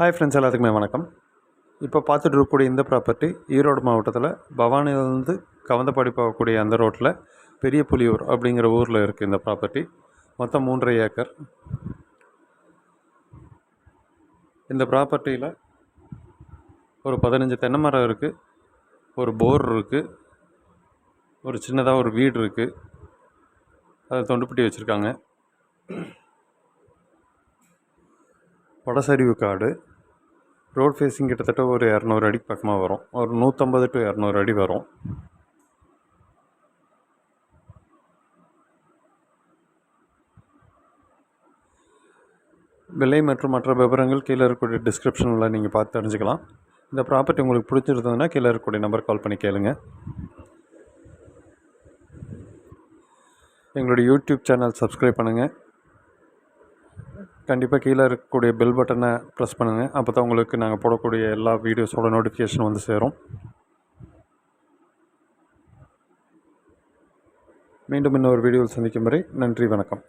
Hi friends எல்லாத்துக்குமே வணக்கம். இப்போ பார்த்துட்டு இருக்கக்கூடிய இந்த ப்ராப்பர்ட்டி ஈரோடு மாவட்டத்தில் பவானியிலேருந்து கவந்தப்பாடி போகக்கூடிய அந்த ரோட்டில் பெரிய புலியூர் அப்படிங்கிற ஊரில் இருக்குது இந்த ப்ராப்பர்ட்டி மொத்தம் மூன்றரை ஏக்கர். இந்த ப்ராப்பர்ட்டியில் ஒரு பதினஞ்சு தென்னை மரம் இருக்குது ஒரு போர் இருக்குது ஒரு சின்னதாக ஒரு வீடு இருக்குது அதை தொண்டுப்பட்டி வச்சுருக்காங்க. வடசரிவு காடு. ரோட் ஃபேஸிங் கிட்டத்தட்ட ஒரு இரநூறு அடி பக்கமாக வரும். ஒரு நூற்றம்பது டு இரநூறு அடி வரும். விலை மற்றும் மற்ற விவரங்கள் கீழே இருக்கக்கூடிய டிஸ்கிரிப்ஷனில் நீங்கள் பார்த்து தெரிஞ்சுக்கலாம். இந்த ப்ராப்பர்ட்டி உங்களுக்கு பிடிச்சிருந்ததுன்னா கீழே இருக்கக்கூடிய நம்பர் கால் பண்ணி கேளுங்க. எங்களுடைய யூடியூப் சேனல் சப்ஸ்கிரைப் பண்ணுங்கள் கண்டிப்பாக கீழே இருக்கக்கூடிய பெல் பட்டனை ப்ரெஸ் பண்ணுங்கள் அப்போ தான் உங்களுக்கு நாங்கள் போடக்கூடிய எல்லா வீடியோஸோட நோட்டிஃபிகேஷன் வந்து சேரும். மீண்டும் இன்னொரு வீடியோவில் சந்திக்கும் வரை நன்றி வணக்கம்.